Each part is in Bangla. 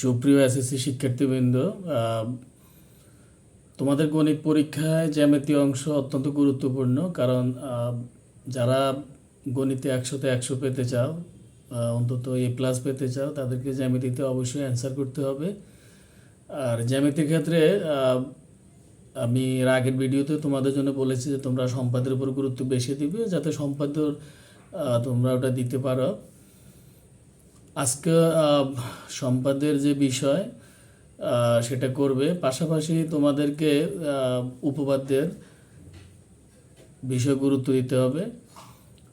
সুপ্রিয় এসএসসি শিক্ষার্থীবৃন্দ তোমাদের গণিত পরীক্ষায় জ্যামিতি অংশ অত্যন্ত গুরুত্বপূর্ণ, কারণ যারা গণিতে একশোতে একশো পেতে চাও অন্তত এ প্লাস পেতে চাও, তাদেরকে জ্যামিতিতে অবশ্যই অ্যান্সার করতে হবে। আর জ্যামিতির ক্ষেত্রে আমি এর আগের ভিডিওতে তোমাদের জন্য বলেছি যে তোমরা সম্পাদের উপর গুরুত্ব বেশি দিবে, যাতে সম্পাদর তোমরা ওটা দিতে পারো। আজকে সম্পাদের যে বিষয় সেটা করবে, পাশাপাশি তোমাদেরকে উপপাদ্যের বিষয় গুরুত্ব দিতে হবে।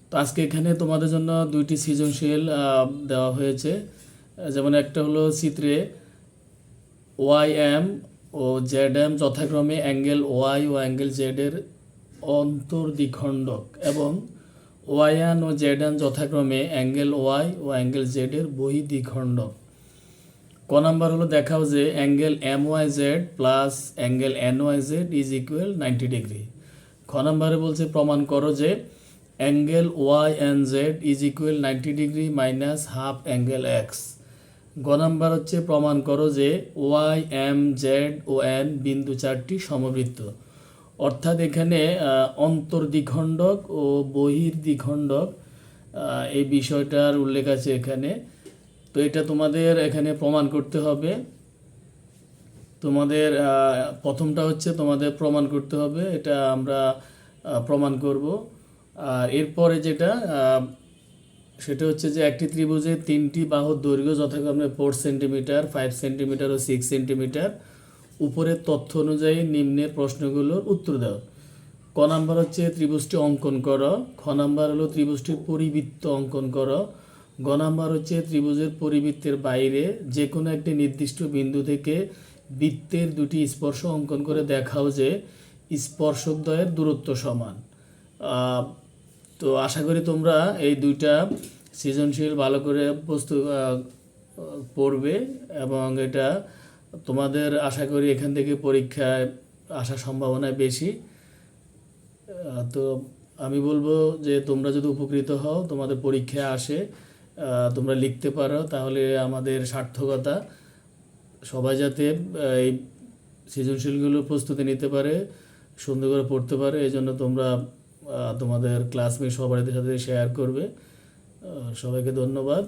তো আজকে এখানে তোমাদের জন্য দুইটি সৃজনশীল দেওয়া হয়েছে। যেমন একটা হলো চিত্রে ওয়াই এম ও জেড এম যথাক্রমে অ্যাঙ্গেল ওয়াই ও অ্যাঙ্গেল জেড এর অন্তর্দ্বিখণ্ডক এবং ওয়াইয়ান ও জেড এন যথাক্রমে অ্যাঙ্গেল ওয়াই ও অ্যাঙ্গেল জেড এর বহিদ্বিখণ্ডক ক নাম্বার হলো দেখাও যে angle M Y Z plus angle N Y Z is equal ninety degree. খ নাম্বারে বলছে প্রমাণ করো যে angle Y N Z is equal ninety degree minus half angle X. গ নাম্বার হচ্ছে প্রমাণ করো যে ওয়াই এম জেড ও এন বিন্দু চারটি সমবৃত্ত। অর্থাৎ এখানে অন্তর্দ্বিখণ্ডক ও বহির্দ্বিখণ্ডক এই বিষয়টার উল্লেখ আছে এখানে। তো এটা তোমাদের এখানে প্রমাণ করতে হবে। তোমাদের প্রথমটা হচ্ছে তোমাদের প্রমাণ করতে হবে, এটা আমরা প্রমাণ করব। আর এরপরে যেটা সেটা হচ্ছে যে একটি ত্রিভুজের তিনটি বাহুর দৈর্ঘ্য যথাক্রমে ফোর সেন্টিমিটার ফাইভ সেন্টিমিটার ও সিক্স সেন্টিমিটার উপরের তথ্য অনুযায়ী নিম্নের প্রশ্নগুলোর উত্তর দাও। ক নাম্বার হচ্ছে ত্রিভুজটি অঙ্কন করো। খ নাম্বার হলো ত্রিভুজটির পরিবৃত্ত অঙ্কন করো। গ নাম্বার হচ্ছে ত্রিভুজের পরিবৃত্তের বাইরে যে কোনো একটি নির্দিষ্ট বিন্দু থেকে বৃত্তের দুটি স্পর্শ অঙ্কন করে দেখাও যে স্পর্শকদ্বয়ের দূরত্ব সমান। তো আশা করি তোমরা এই দুইটা সৃজনশীল ভালো করে আহ, পড়বে এবং এটা তোমাদের আশা করি এখান থেকে পরীক্ষায় আসার সম্ভাবনা বেশি। তো আমি বলব যে তোমরা যদি উপকৃত হও, তোমাদের পরীক্ষায় আসে তোমরা লিখতে পারো, তাহলে আমাদের সার্থকতা সবাই যাতে এই সৃজনশীলগুলো প্রস্তুতি নিতে পারে, সুন্দর করে পড়তে পারে এই জন্য তোমরা তোমাদের ক্লাসমেট সবার সাথে শেয়ার করবে। সবাইকে ধন্যবাদ।